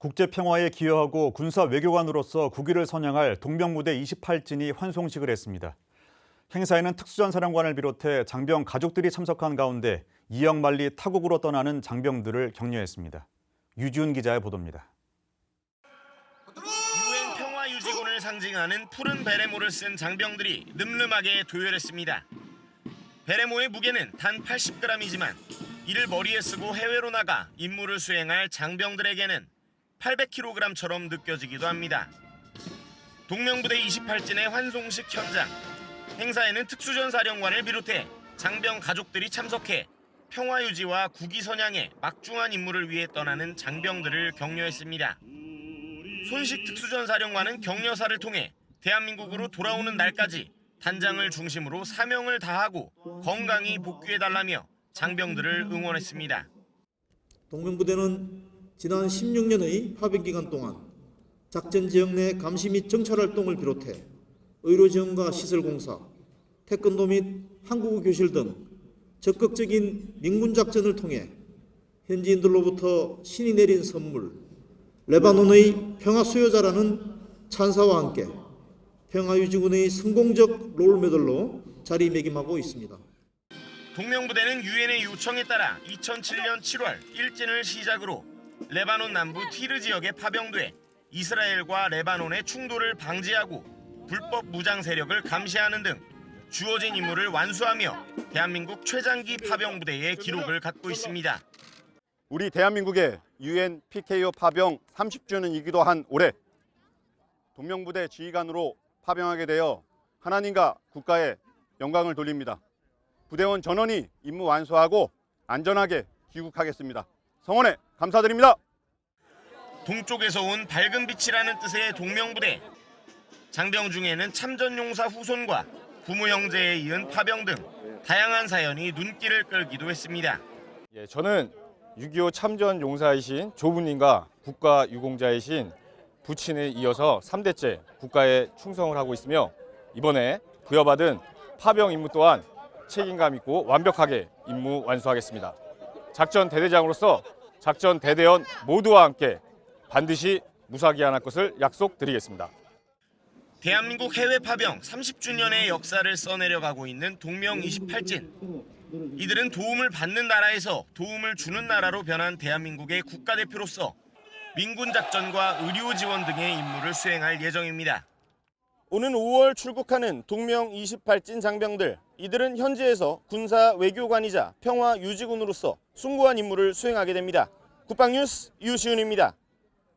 국제 평화에 기여하고 군사 외교관으로서 국위를 선양할 동명무대 28진이 환송식을 했습니다. 행사에는 특수전사령관을 비롯해 장병 가족들이 참석한 가운데 이영만리 타국으로 떠나는 장병들을 격려했습니다. 유지훈 기자의 보도입니다. 유엔 평화 유지군을 상징하는 푸른 베레모를 쓴 장병들이 늠름하게 도열했습니다. 베레모의 무게는 단 80g이지만 이를 머리에 쓰고 해외로 나가 임무를 수행할 장병들에게는 800kg처럼 느껴지기도 합니다. 동명부대 28진의 환송식 현장. 행사에는 특수전사령관을 비롯해 장병 가족들이 참석해 평화 유지와 국위 선양에 막중한 임무를 위해 떠나는 장병들을 격려했습니다. 손식 특수전사령관은 격려사를 통해 대한민국으로 돌아오는 날까지 단장을 중심으로 사명을 다하고 건강히 복귀해달라며 장병들을 응원했습니다. 동명부대는 지난 16년의 파병 기간 동안 작전 지역 내 감시 및 정찰 활동을 비롯해 의료 지원과 시설 공사, 태권도 및 한국어 교실 등 적극적인 민군 작전을 통해 현지인들로부터 신이 내린 선물, 레바논의 평화 수요자라는 찬사와 함께 평화 유지군의 성공적 롤모델로 자리매김하고 있습니다. 동명부대는 유엔의 요청에 따라 2007년 7월 일진을 시작으로 레바논 남부 티르 지역에 파병돼 이스라엘과 레바논의 충돌을 방지하고 불법 무장 세력을 감시하는 등 주어진 임무를 완수하며 대한민국 최장기 파병 부대의 기록을 갖고 있습니다. 우리 대한민국의 UN PKO 파병 30주년이기도 한 올해 동명부대 지휘관으로 파병하게 되어 하나님과 국가에 영광을 돌립니다. 부대원 전원이 임무 완수하고 안전하게 귀국하겠습니다. 성원에 감사드립니다. 동쪽에서 온 밝은 빛이라는 뜻의 동명부대. 장병 중에는 참전용사 후손과 부모 형제에 이은 파병 등 다양한 사연이 눈길을 끌기도 했습니다. 예, 저는 6.25 참전 용사이신 조부님과 국가 유공자이신 부친에 이어서 3대째 국가에 충성을 하고 있으며 이번에 부여받은 파병 임무 또한 책임감 있고 완벽하게 임무 완수하겠습니다. 작전 대대장으로서 작전 대대원 모두와 함께 반드시 무사기한할 것을 약속드리겠습니다. 대한민국 해외 파병 30주년의 역사를 써내려가고 있는 동명 28진. 이들은 도움을 받는 나라에서 도움을 주는 나라로 변한 대한민국의 국가대표로서 민군 작전과 의료 지원 등의 임무를 수행할 예정입니다. 오는 5월 출국하는 동명 28진 장병들. 이들은 현지에서 군사 외교관이자 평화 유지군으로서 숭고한 임무를 수행하게 됩니다. 국방뉴스 유시훈입니다.